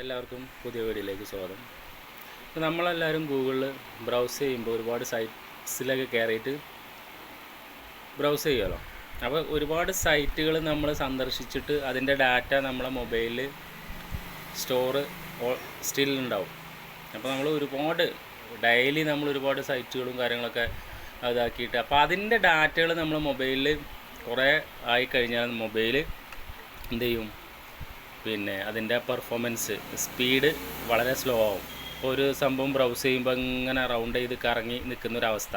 എല്ലാവർക്കും പുതിയ വീഡിയോയിലേക്ക് സ്വാഗതം. ഇപ്പോൾ നമ്മളെല്ലാവരും ഗൂഗിളിൽ ബ്രൗസ് ചെയ്യുമ്പോൾ ഒരുപാട് സൈറ്റ്സിലൊക്കെ കയറിയിട്ട് ബ്രൗസ് ചെയ്യുമല്ലോ അപ്പോൾ ഒരുപാട് സൈറ്റുകൾ നമ്മൾ സന്ദർശിച്ചിട്ട് അതിന്റെ ഡാറ്റ നമ്മളെ മൊബൈലിൽ സ്റ്റോർ സ്റ്റിൽ ഉണ്ടാവും അപ്പോൾ നമ്മൾ ഒരുപാട് ഡെയിലി നമ്മൾ ഒരുപാട് സൈറ്റുകളും കാര്യങ്ങളൊക്കെ ഇതാക്കിയിട്ട് അപ്പോൾ അതിന്റെ ഡാറ്റകൾ നമ്മൾ മൊബൈലിൽ കുറേ ആയി കഴിഞ്ഞാൽ മൊബൈൽ എന്ത് ചെയ്യും? പിന്നെ അതിന്റെ പെർഫോമൻസ് സ്പീഡ് വളരെ സ്ലോ ആവും. ഇപ്പോൾ ഒരു സംഭവം ബ്രൗസ് ചെയ്യുമ്പോൾ ഇങ്ങനെ റൗണ്ട് ചെയ്ത് കറങ്ങി നിൽക്കുന്ന ഒരു അവസ്ഥ.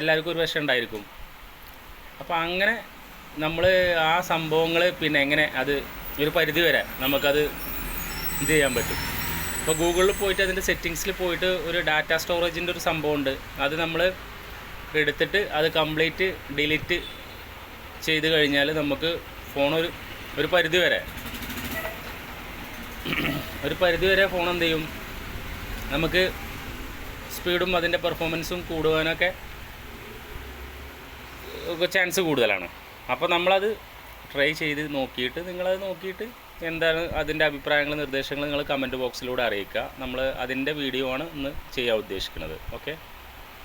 എല്ലാവർക്കും ഒരു വിഷം ഉണ്ടായിരിക്കും. അപ്പോൾ അങ്ങനെ നമ്മൾ ആ സംഭവങ്ങൾ പിന്നെ എങ്ങനെ അത് ഒരു പരിധി വരെ നമുക്കത് ഇത് ചെയ്യാൻ പറ്റും. ഇപ്പോൾ ഗൂഗിളിൽ പോയിട്ട് അതിന്റെ സെറ്റിങ്സിൽ പോയിട്ട് ഒരു ഡാറ്റ സ്റ്റോറേജിന്റെ ഒരു സംഭവമുണ്ട്. അത് നമ്മൾ എടുത്തിട്ട് അത് കംപ്ലീറ്റ് ഡിലീറ്റ് ചെയ്ത് കഴിഞ്ഞാൽ നമുക്ക് ഫോൺ ഒരു ഒരു പരിധി വരെ ഒരു പരിധിവരെ ഫോൺ എന്ത് ചെയ്യും? നമുക്ക് സ്പീഡും അതിന്റെ പെർഫോമൻസും കൂടുവാനൊക്കെ ചാൻസ് കൂടുതലാണ്. അപ്പോൾ നമ്മളത് ട്രൈ ചെയ്ത് നോക്കിയിട്ട് നിങ്ങളത് നോക്കിയിട്ട് എന്താണ് അതിന്റെ അഭിപ്രായങ്ങൾ നിർദ്ദേശങ്ങൾ നിങ്ങൾ കമന്റ് ബോക്സിലൂടെ അറിയിക്കുക. നമ്മൾ അതിന്റെ വീഡിയോ ആണ് ഇന്ന് ചെയ്യാൻ ഉദ്ദേശിക്കുന്നത്. ഓക്കെ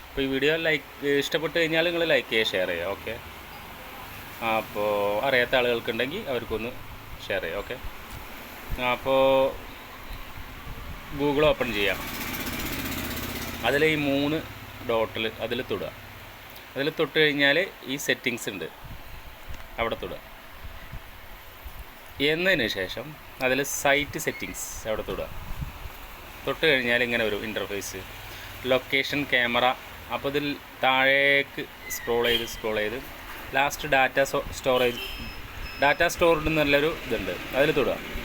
അപ്പോൾ ഈ വീഡിയോ ലൈക്ക് ഇഷ്ടപ്പെട്ട് കഴിഞ്ഞാൽ നിങ്ങൾ ലൈക്ക് ചെയ്യുക ഷെയർ ചെയ്യുക. ഓക്കെ അപ്പോൾ അറിയാത്ത ആളുകൾക്കുണ്ടെങ്കിൽ അവർക്കൊന്ന് ഷെയർ ചെയ്യുക. ഓക്കെ അപ്പോൾ ഗൂഗിൾ ഓപ്പൺ ചെയ്യാം. അതിൽ ഈ മൂന്ന് ഡോട്ടിൽ അതിൽ തൊടുക. അതിൽ തൊട്ട് കഴിഞ്ഞാൽ ഈ സെറ്റിങ്സ് ഉണ്ട്. അവിടെ തൊടുക. എന്നതിന് ശേഷം അതിൽ സൈറ്റ് സെറ്റിങ്സ് അവിടെ തൊടുക. തൊട്ട് കഴിഞ്ഞാൽ ഇങ്ങനെ ഒരു ഇന്റർഫേസ് ലൊക്കേഷൻ ക്യാമറ അപ്പോൾ ഇതിൽ താഴേക്ക് സ്ക്രോൾ ചെയ്ത് സ്ക്രോൾ ചെയ്ത് last data storage data stored നല്ലൊരു ഇതുണ്ട്. അതിൽ തൊടുക.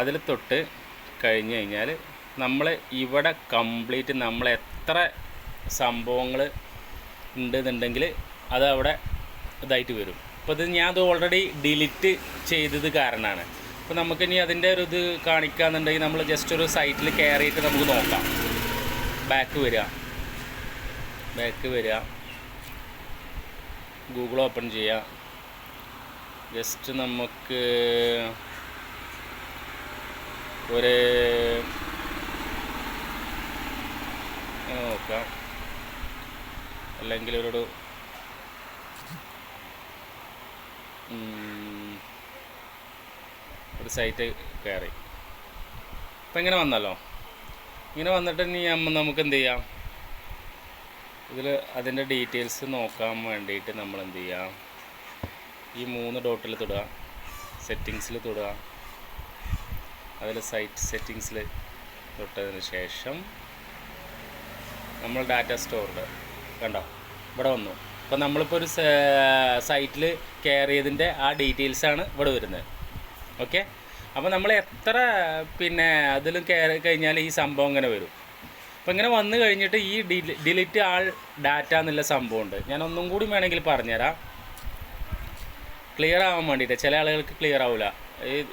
അതിൽ തൊട്ട് കഴിഞ്ഞ് കഴിഞ്ഞാൽ നമ്മൾ ഇവിടെ കംപ്ലീറ്റ് നമ്മൾ എത്ര സംഭവങ്ങൾ ഉണ്ടെന്നുണ്ടെങ്കിൽ അത് അവിടെ ഇതായിട്ട് വരും. അപ്പോൾ ഇത് ഞാൻ അത് ഓൾറെഡി ഡിലീറ്റ് ചെയ്തത് കാരണമാണ് അപ്പോൾ നമുക്കിനി അതിന്റെ ഒരു ഇത് കാണിക്കാന്നുണ്ടെങ്കിൽ നമ്മൾ ജസ്റ്റ് ഒരു സൈറ്റിൽ കയറിയിട്ട് നമുക്ക് നോക്കാം. ബാക്ക് വരിക. ബാക്ക് വരിക. ഗൂഗിൾ ഓപ്പൺ ചെയ്യുക ജസ്റ്റ് നമുക്ക് ഒരു നോക്കാം. അല്ലെങ്കിൽ ഒരു ഒരു സൈറ്റ് കയറി. അപ്പം ഇങ്ങനെ വന്നല്ലോ. ഇങ്ങനെ വന്നിട്ട് ഇനി നമുക്ക് എന്ത് ചെയ്യാം? ഇതിൽ അതിന്റെ ഡീറ്റെയിൽസ് നോക്കാൻ വേണ്ടിയിട്ട് നമ്മൾ എന്ത് ചെയ്യാം? ഈ മൂന്ന് ഡോട്ടിൽ തൊടുക. സെറ്റിങ്സിൽ തൊടുക. അതിൽ സൈറ്റ് സെറ്റിങ്സിൽ തൊട്ടതിന് ശേഷം നമ്മൾ ഡാറ്റ സ്റ്റോറിൽ കണ്ടോ? ഇവിടെ വന്നു. അപ്പോൾ നമ്മളിപ്പോൾ ഒരു സൈറ്റിൽ കെയർ ചെയ്തതിന്റെ ആ ഡീറ്റെയിൽസാണ് ഇവിടെ വരുന്നത്. ഓക്കെ അപ്പോൾ നമ്മൾ എത്ര പിന്നെ അതിലും കയറി കഴിഞ്ഞാൽ ഈ സംഭവം ഇങ്ങനെ വരും. അപ്പോൾ ഇങ്ങനെ വന്നു കഴിഞ്ഞിട്ട് ഈ ഡിലീറ്റ് ആൾ ഡാറ്റ എന്നുള്ള സംഭവമുണ്ട് ഞാൻ ഒന്നും കൂടി വേണമെങ്കിൽ പറഞ്ഞുതരാം. ക്ലിയർ ആവാൻ വേണ്ടിയിട്ട്. ചില ആളുകൾക്ക് ക്ലിയർ ആവില്ല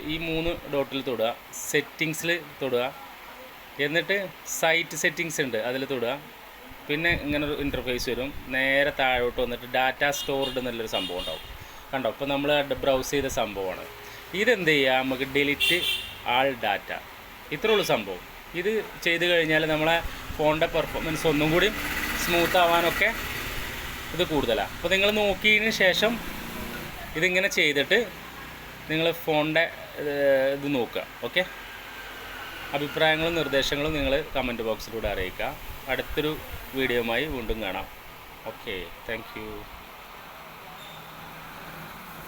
ഈ മൂന്ന് ഡോട്ടിൽ തൊടുക. സെറ്റിങ്സിൽ തൊടുക. എന്നിട്ട് സൈറ്റ് സെറ്റിങ്സ് ഉണ്ട് അതിൽ തൊടുക. പിന്നെ ഇങ്ങനെ ഒരു ഇന്റർഫേസ് വരും. നേരെ താഴോട്ട് വന്നിട്ട് ഡാറ്റ സ്റ്റോർഡ് എന്നുള്ളൊരു സംഭവം ഉണ്ടാവും. കണ്ടോ? അപ്പോൾ നമ്മൾ ബ്രൗസ് ചെയ്ത സംഭവമാണ്. ഇതെന്ത് ചെയ്യുക നമുക്ക് ഡിലിറ്റ് ആൾ ഡാറ്റ ഇത്രയുള്ളൂ സംഭവം. ഇത് ചെയ്ത് കഴിഞ്ഞാൽ നമ്മളെ ഫോണിന്റെ പെർഫോമൻസ് ഒന്നും കൂടി സ്മൂത്ത് ആവാനൊക്കെ ഇത് കൂടുതലാണ് അപ്പോൾ നിങ്ങൾ നോക്കിയതിന് ശേഷം ഇതിങ്ങനെ ചെയ്തിട്ട് നിങ്ങൾ ഫോണിന്റെ ഇത് നോക്കുക ഓക്കെ? അഭിപ്രായങ്ങളും നിർദ്ദേശങ്ങളും നിങ്ങൾ കമന്റ് ബോക്സിലൂടെ അറിയിക്കുക. അടുത്തൊരു വീഡിയോയുമായി വീണ്ടും കാണാം. Okay thank